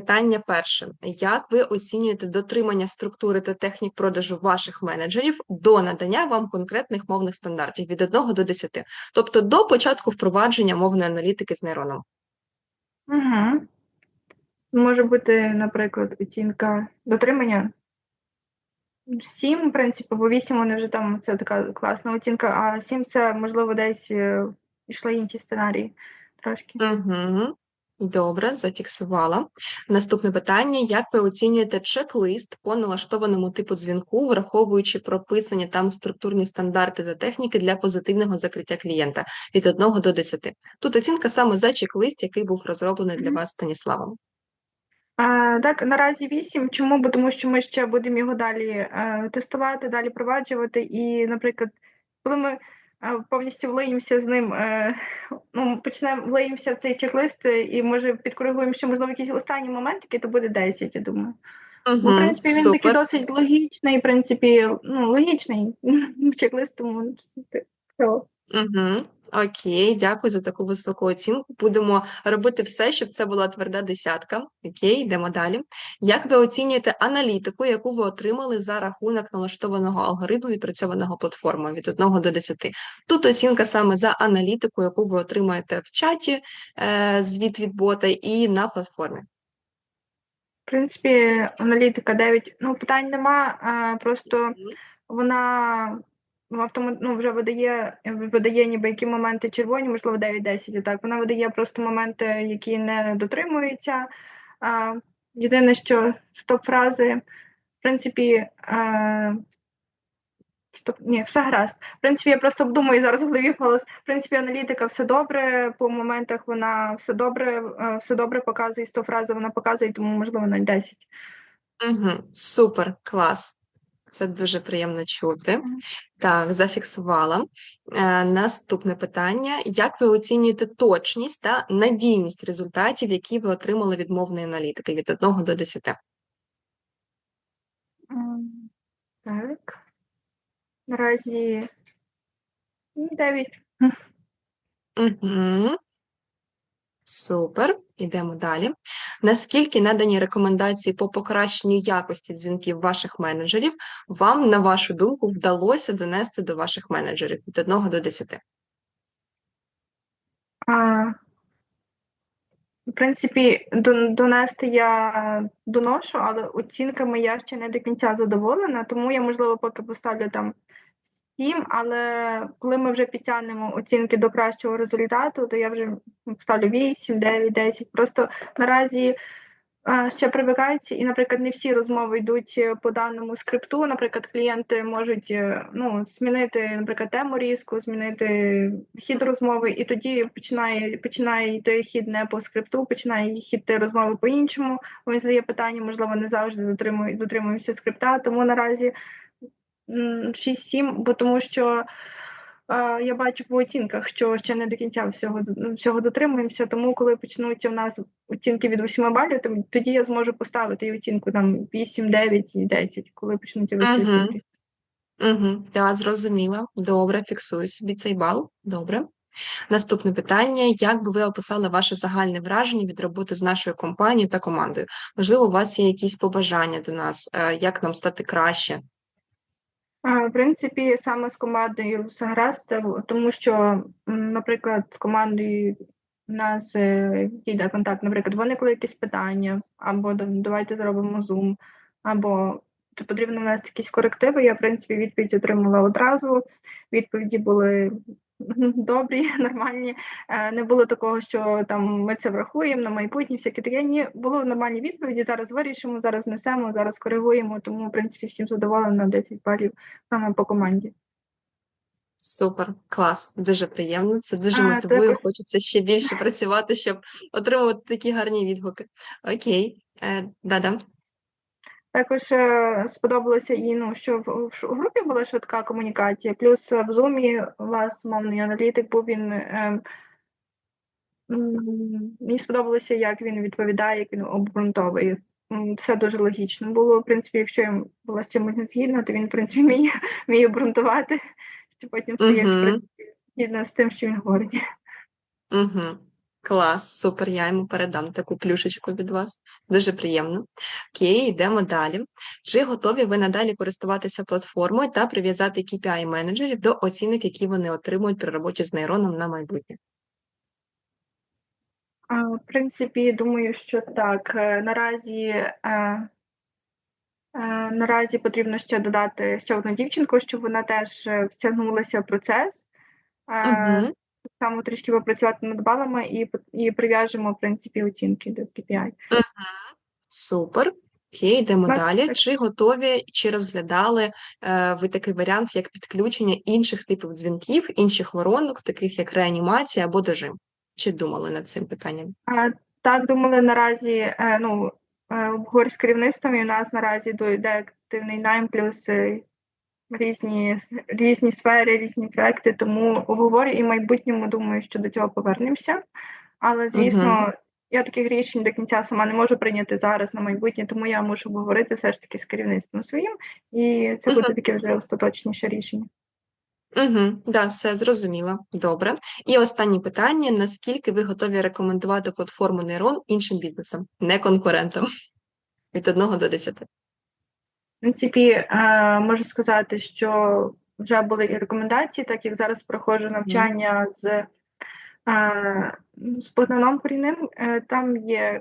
питання перше. Як ви оцінюєте дотримання структури та технік продажу ваших менеджерів до надання вам конкретних мовних стандартів від 1 до 10? Тобто до початку впровадження мовної аналітики з нейроном? Угу. Може бути, наприклад, оцінка дотримання. Сім, в принципі, бо вісім вони вже там це така класна оцінка, а сім це, можливо, десь е, йшли інші сценарії трошки. Угу. Добре, зафіксувала. Наступне питання: як ви оцінюєте чек-лист по налаштованому типу дзвінку, враховуючи прописані там структурні стандарти та техніки для позитивного закриття клієнта від 1 до 10? Тут оцінка саме за чек-лист, який був розроблений для вас Станіславом. А, так, наразі вісім. Чому? Бо тому що ми ще будемо його далі е, тестувати, далі проваджувати. І, наприклад, коли ми повністю влиємося з ним, е, ну, почнемо влиємося в цей чек-лист е, і може підкоригуємо ще, можливо, якісь останні моментики, то буде 10, я думаю. Бо, в Угу, принципі, він такий досить логічний, в принципі, ну, логічний чек-лист, тому все. Угу. Окей, дякую за таку високу оцінку. Будемо робити все, щоб це була тверда десятка. Окей, йдемо далі. Як ви оцінюєте аналітику, яку ви отримали за рахунок налаштованого алгоритму, відпрацьованого платформою від 1 до 10? Тут оцінка саме за аналітику, яку ви отримаєте в чаті, е, звіт від бота і на платформі. В принципі, аналітика 9, ну, питань нема, а, просто вона автомат, ну, вже видає, видає ніби які моменти червоні, можливо, 9-10, так. Вона видає просто моменти, які не дотримуються. А, єдине, що стоп-фрази, в принципі, а, стоп, ні, все гаразд. В принципі, я просто обдумую зараз в голові голос. В принципі, аналітика все добре, по моментах вона все добре, все добре показує, стоп-фрази вона показує, тому, можливо, навіть 10. Угу. Супер, клас. Це дуже приємно чути. Так, зафіксувала. Е, наступне питання: як ви оцінюєте точність та надійність результатів, які ви отримали від мовної аналітики від 1 до 10? М, Так. Наразі 9. Угу. Супер, ідемо далі. Наскільки надані рекомендації по покращенню якості дзвінків ваших менеджерів вам, на вашу думку, вдалося донести до ваших менеджерів від 1 до 10? А, в принципі, донести я доношу, але оцінками я ще не до кінця задоволена, тому я, можливо, поки поставлю там 7, але коли ми вже підтягнемо оцінки до кращого результату, то я вже поставлю 8, 9, 10. Просто наразі ще привикаються, і, наприклад, не всі розмови йдуть е, по даному скрипту. Наприклад, клієнти можуть е, ну, змінити, наприклад, тему різку, змінити хід розмови, і тоді починає починає йти хід не по скрипту, починає йти розмови по-іншому. Він задає питання, можливо, не завжди дотримуємося скрипта. Тому наразі 6-7, бо тому що. е, Я бачу по оцінках, що ще не до кінця всього всього дотримуємося. Тому, коли почнуться в нас оцінки від 8 балів, то тоді я зможу поставити і оцінку там 8, 9 і 10, коли Мгм. оцінки. Угу, так, зрозуміла. Добре, фіксую собі цей бал. Добре. Наступне питання: як би ви описали ваше загальне враження від роботи з нашою компанією та командою? Можливо, у вас є якісь побажання до нас, е, як нам стати краще? В принципі, саме з командою все гаразд, е, тому що, наприклад, з командою у нас е, йде контакт, наприклад, виникли якісь питання, або давайте зробимо зум, або чи потрібно внести якісь корективи. Я, в принципі, відповідь отримала одразу. Відповіді були добрі, нормальні. Е, Не було такого, що там ми це врахуємо на майбутнє, всяке таке. Ні, було нормальні відповіді. Зараз вирішимо, зараз несемо, зараз коригуємо. Тому, в принципі, всім задоволена 10 балів саме по команді. Супер, клас, дуже приємно. Це дуже А, мотивує. також- Хочеться ще більше працювати, щоб отримувати такі гарні відгуки. Окей, е, да-да. Також е, сподобалося і ну, що в, в групі була швидка комунікація, плюс в Zoom у вас мовний аналітик був він. Е, мені сподобалося, як він відповідає, як він обґрунтовує. Все дуже логічно було. В принципі, якщо я була з чимось не згідна, то він, в принципі, вміє, вміє обґрунтувати, що потім стаєш Мгм. принципі, згідна з тим, що він говорить. Угу. Клас, супер, я йому передам таку плюшечку від вас. Дуже приємно. Окей, йдемо далі. Чи готові ви надалі користуватися платформою та прив'язати KPI менеджерів до оцінок, які вони отримують при роботі з нейроном на майбутнє? В принципі, думаю, що так. Е, Наразі, е, е, наразі потрібно ще додати ще одну дівчинку, щоб вона теж втягнулася в процес. Угу. Само трішки попрацювати над балами і, і прив'яжемо, в принципі, оцінки до KPI. Супер. Окей, йдемо Нас далі. Чи готові, чи розглядали е, ви такий варіант, як підключення інших типів дзвінків, інших воронок, таких як реанімація або дожим? Чи думали над цим питанням? А, Так, думали наразі, е, ну, е, обговорюю з керівництвом, і у нас наразі дойде активний найм, плюс е, різні, різні сфери, різні проекти, тому обговорю і в майбутньому думаю, що до цього повернемося. Але, звісно, я таких рішень до кінця сама не можу прийняти зараз на майбутнє, тому я мушу обговорити все ж таки з керівництвом своїм, і це буде таке вже остаточніше рішення. Угу, да, все зрозуміло. Добре. І останнє питання: наскільки ви готові рекомендувати платформу Нейрон іншим бізнесам, не конкурентам? Від 1 до 10. В принципі, е, можу сказати, що вже були і рекомендації, так як зараз проходжу навчання з, е, з Богданом Корінним. Е, там є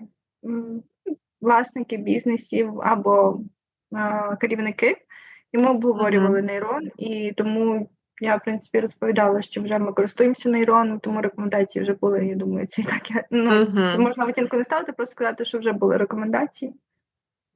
власники бізнесів або керівники, і ми обговорювали нейрон, і тому я, в принципі, розповідала, що вже ми користуємося нейроном, тому рекомендації вже були. Я думаю, це і так я ну, Угу. можна в оцінку не ставити, просто сказати, що вже були рекомендації.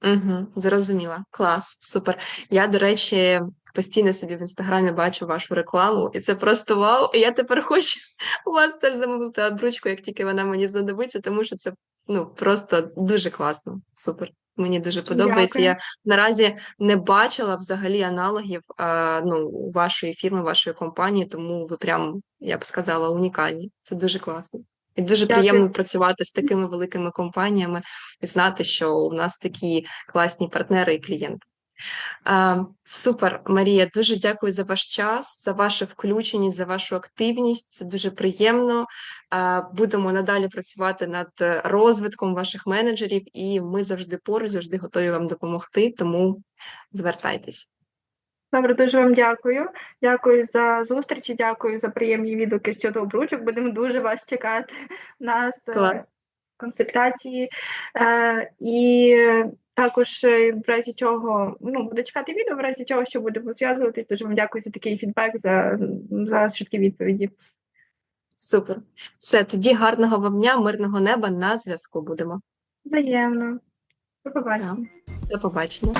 Угу, зрозуміла. Клас, супер. Я, до речі, постійно собі в інстаграмі бачу вашу рекламу, і це просто вау. І я тепер хочу у вас теж замовити обручку, як тільки вона мені знадобиться, тому що це ну просто дуже класно. Супер. Мені дуже подобається. Дякую. Я наразі не бачила взагалі аналогів а, ну, вашої фірми, вашої компанії, тому ви прям, я б сказала, унікальні. Це дуже класно. І дуже Дякую. приємно працювати з такими великими компаніями і знати, що у нас такі класні партнери і клієнти. Супер, Марія, дуже дякую за ваш час, за ваше включеність, за вашу активність. Це дуже приємно. Будемо надалі працювати над розвитком ваших менеджерів, і ми завжди поруч, завжди готові вам допомогти. Тому звертайтесь. Добре, дуже вам дякую. Дякую за зустріч і дякую за приємні відгуки щодо обручок. Будемо дуже вас чекати на консультації. Е, і також, е, в разі чого, ну, буду чекати відео, в разі чого, що будемо зв'язуватись. Дуже вам дякую за такий фідбек, за, за швидкі відповіді. Супер. Все, тоді гарного вам дня, мирного неба на зв'язку будемо. Взаємно. До побачення. До побачення.